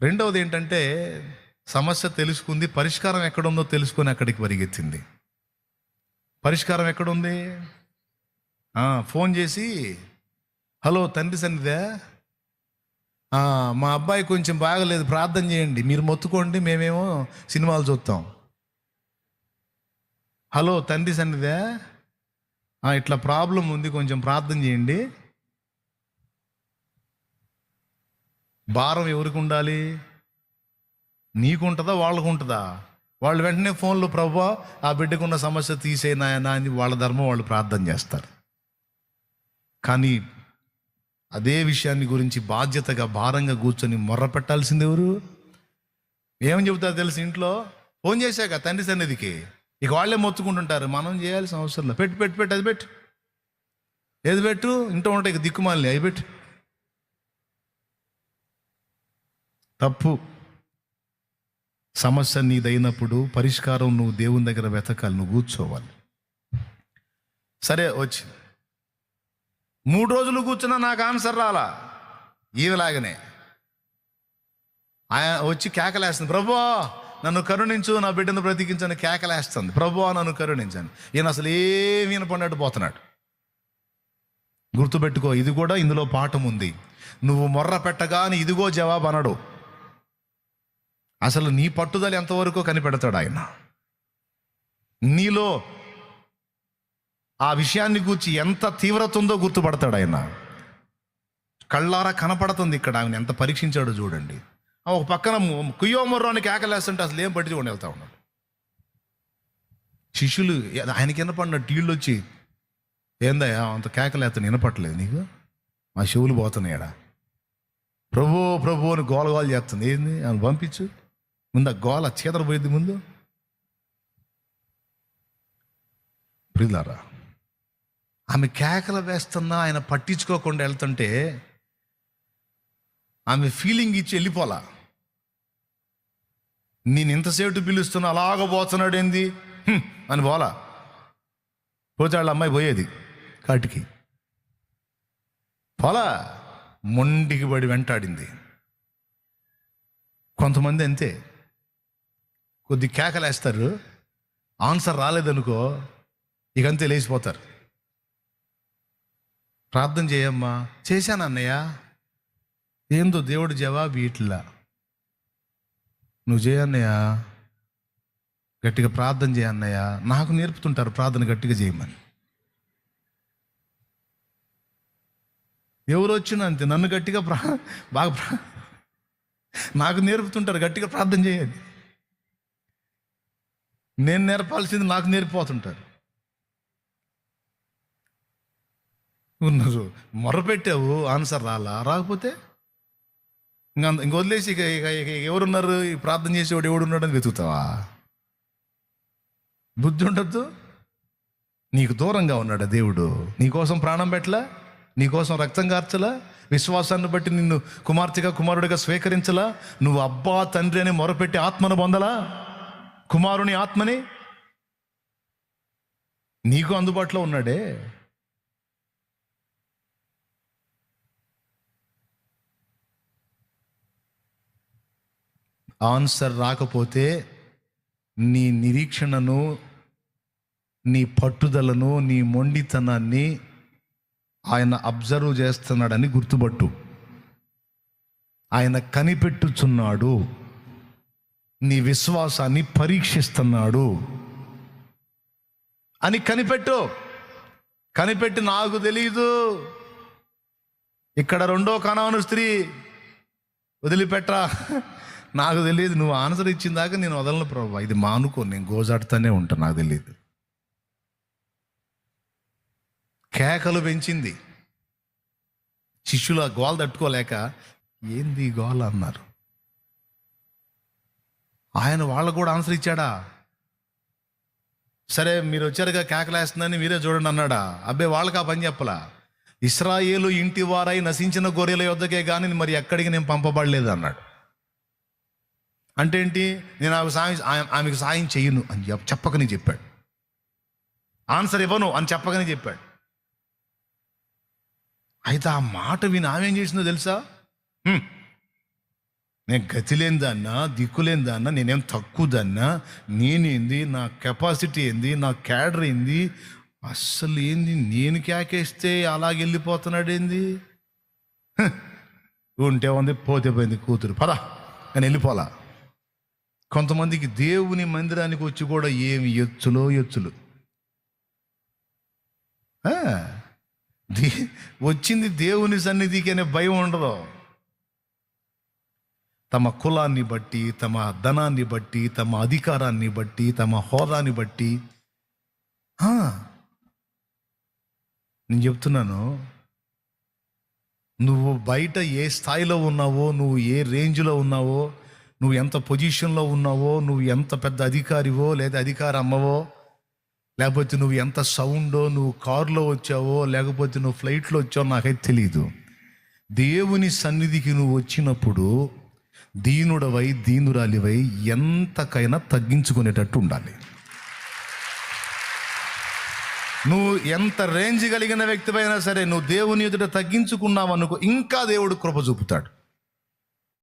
రెండవది ఏంటంటే సమస్య తెలుసుకుంది పరిష్కారం ఎక్కడుందో తెలుసుకొని అక్కడికి పరిగెత్తింది. పరిష్కారం ఎక్కడుంది? ఫోన్ చేసి హలో తండ్రి సన్నిదే మా అబ్బాయి కొంచెం బాగలేదు ప్రార్థన చేయండి మీరు మొత్తుకోండి మేమేమో సినిమాలు చూస్తాం. హలో తండ్రి సన్నిదే ఇట్లా ప్రాబ్లం ఉంది కొంచెం ప్రార్థన చేయండి. భారం ఎవరికి ఉండాలి? నీకు ఉంటుందా వాళ్ళకు ఉంటుందా వాళ్ళు వెంటనే ఫోన్లో ప్రభా ఆ బిడ్డకున్న సమస్య తీసేనాయనా అని వాళ్ళ ధర్మం వాళ్ళు ప్రార్థన చేస్తారు. కానీ అదే విషయాన్ని గురించి బాధ్యతగా భారంగా కూర్చొని మొర్ర పెట్టాల్సింది ఎవరు? ఏమని చెబుతారు తెలిసి ఇంట్లో? ఫోన్ చేశాక తండ్రి సన్నిధికి. ఇక వాళ్ళే మొత్తుకుంటుంటారు. మనం చేయాల్సిన అవసరం లేదు. పెట్టు పెట్టు పెట్టు అది పెట్టు. ఏది పెట్టు? ఇంట్లో ఉంటాయి ఇక దిక్కుమాలి అవి పెట్టు. తప్పు. సమస్య నీదైనప్పుడు పరిష్కారం నువ్వు దేవుని దగ్గర వెతకాలి నువ్వు కూర్చోవాలి. సరే వచ్చి. మూడు రోజులు కూర్చున్నా నాకు ఆన్సర్ రాలా. ఈవిలాగనే ఆయన వచ్చి కేకలేస్తుంది ప్రభు నన్ను కరుణించు నా బిడ్డను బ్రతికించని కేకలేస్తుంది. ప్రభా నన్ను కరుణించాను. ఈయన అసలు ఏమి వినపడినట్టు పోతున్నాడు. గుర్తుపెట్టుకో ఇది కూడా ఇందులో పాఠం ఉంది. నువ్వు మొర్ర పెట్టగానే ఇదిగో జవాబు అనడు. అసలు నీ పట్టుదల ఎంతవరకు కనిపెడతాడు ఆయన? నీలో ఆ విషయాన్ని గూర్చి ఎంత తీవ్రత ఉందో గుర్తుపడతాడు ఆయన. కళ్ళారా కనపడుతుంది ఇక్కడ ఆయన ఎంత పరీక్షించాడో చూడండి. ఒక పక్కన ము- కుయ్యో అని కేకలేస్తుంటే అసలు ఏం పట్టించుకొని వెళ్తా ఉన్నాడు శిష్యులు ఆయనకి వినపడిన టీళ్ళు వచ్చి ఏందయ్యా అంత కేకలేస్తాను వినపట్లేదు నీకు? మా శివులు పోతున్నాయడా? ప్రభు ప్రభు అని గోల చేస్తుంది. ఏంది? అని పంపించు. ముందు ఆ గోల చీదరపోయేది ముందు? ప్రియులారా ఆమె కేకలు వేస్తున్నా ఆయన పట్టించుకోకుండా వెళ్తుంటే ఆమె ఫీలింగ్ ఇచ్చి వెళ్ళిపోలా. నేను ఇంతసేపు పిలుస్తున్నా అలాగ పోతున్నాడు ఏంది? అని పోలా పోతే వాళ్ళ అమ్మాయి పోయేది కాటికి. పోలా మొండికి పడి వెంటాడింది. కొంతమంది అంతే. కొద్ది కేకలేస్తారు. ఆన్సర్ రాలేదనుకో ఇకంతే లేచిపోతారు. ప్రార్థన చేయమ్మా. చేశాను అన్నయ్య. ఏందో దేవుడు జవాబు ఇట్లా. నువ్వు చేయన్నయ్య గట్టిగా ప్రార్థన చేయన్నయ్య నాకు నేర్పుతుంటారు ప్రార్థన గట్టిగా చేయమని. ఎవరు వచ్చినా అంతే. నన్ను గట్టిగా ప్రా బాగా నాకు నేర్పుతుంటారు గట్టిగా ప్రార్థన చేయండి. నేను నేర్పాల్సింది నాకు నేర్పోతుంటారు ఉన్నారు మొరపెట్టావు ఆన్సర్ రాలా? రాకపోతే ఇంకా ఇంక వదిలేసి ఇక ఇక ఇక ఎవరున్నారు? ఈ ప్రార్థన చేసేవాడు ఎవడున్నాడు అని వెతుకుతావా? బుద్ధి ఉండద్దు. నీకు దూరంగా ఉన్నాడు దేవుడు? నీకోసం ప్రాణం పెట్టలా? నీకోసం రక్తం కార్చలా? విశ్వాసాన్ని బట్టి నిన్ను కుమార్తెగా కుమారుడిగా స్వీకరించలా? నువ్వు అబ్బా తండ్రి అని మొరపెట్టి ఆత్మను పొందలా? కుమారుని ఆత్మని నీకు అందుబాటులో ఉన్నాడే? ఆన్సర్ రాకపోతే నీ నిరీక్షణను నీ పట్టుదలను నీ మొండితనాన్ని ఆయన అబ్జర్వ్ చేస్తున్నాడని గుర్తుపట్టు. ఆయన కనిపెట్టుచున్నాడు. నీ విశ్వాసాన్ని పరీక్షిస్తున్నాడు. అని కనిపెట్టు. కనిపెట్టి నాకు తెలీదు. ఇక్కడ రెండో కణాను స్త్రీ. వదిలిపెట్టరా నాకు తెలియదు నువ్వు ఆన్సర్ ఇచ్చిన దాకా నేను వదలను ప్రభా. ఇది మానుకో నేను గోజాడుతూనే ఉంటాను నాకు తెలియదు కేకలు పెంచింది. శిష్యులు ఆ గోల తట్టుకోలేక ఏంది గోల? అన్నారు. ఆయన వాళ్ళకు కూడా ఆన్సర్ ఇచ్చాడా? సరే మీరు వచ్చారుగా కేకలేస్తుందని మీరే చూడండి అన్నాడా? అబ్బే వాళ్ళకి ఆ పని చెప్పలా. ఇస్రాయేలు ఇంటి వారై నశించిన గొర్రెల యొద్దకే కానీ మరి ఎక్కడికి నేను పంపబడలేదు అన్నాడు. అంటే ఏంటి? నేను ఆమె సాయం ఆమెకు సాయం చెయ్యను అని చెప్పకని చెప్పాడు. ఆన్సర్ ఇవ్వను అని చెప్పకని చెప్పాడు. అయితే ఆ మాట విని ఆమె ఏం చేసిందో తెలుసా? నేను గతిలేని దాన్నా దిక్కులేని దాన్నా నేనేం తక్కువదన్నా నేనేంది నా కెపాసిటీ ఏంది నా క్యాడర్ ఏంది అస్సలు ఏంది నేను కేకేస్తే అలాగ వెళ్ళిపోతున్నాడు ఏంది? ఉంటే ఉంది పోతే పోయింది కూతురు. పద అని వెళ్ళిపోలా. కొంతమందికి దేవుని మందిరానికి వచ్చి కూడా ఏమి ఎచ్చులో ఎచ్చులు వచ్చింది దేవుని సన్నిధికి అనే భయం ఉండదు. తమ కులాన్ని బట్టి తమ ధనాన్ని బట్టి తమ అధికారాన్ని బట్టి తమ హోదాని బట్టి. నేను చెప్తున్నాను నువ్వు బయట ఏ స్థాయిలో ఉన్నావో నువ్వు ఏ రేంజ్లో ఉన్నావో నువ్వు ఎంత పొజిషన్లో ఉన్నావో నువ్వు ఎంత పెద్ద అధికారివో లేదా అధికార అమ్మవో లేకపోతే నువ్వు ఎంత సౌండో నువ్వు కారులో వచ్చావో లేకపోతే నువ్వు ఫ్లైట్లో వచ్చావో నాకైతే తెలియదు దేవుని సన్నిధికి నువ్వు వచ్చినప్పుడు దీనుడవై దీనురాలివై ఎంతకైనా తగ్గించుకునేటట్టు ఉండాలి. నువ్వు ఎంత రేంజ్ కలిగిన వ్యక్తివైనా సరే నువ్వు దేవుని ఎదుట తగ్గించుకున్నావు అనుకో ఇంకా దేవుడు కృప చూపుతాడు.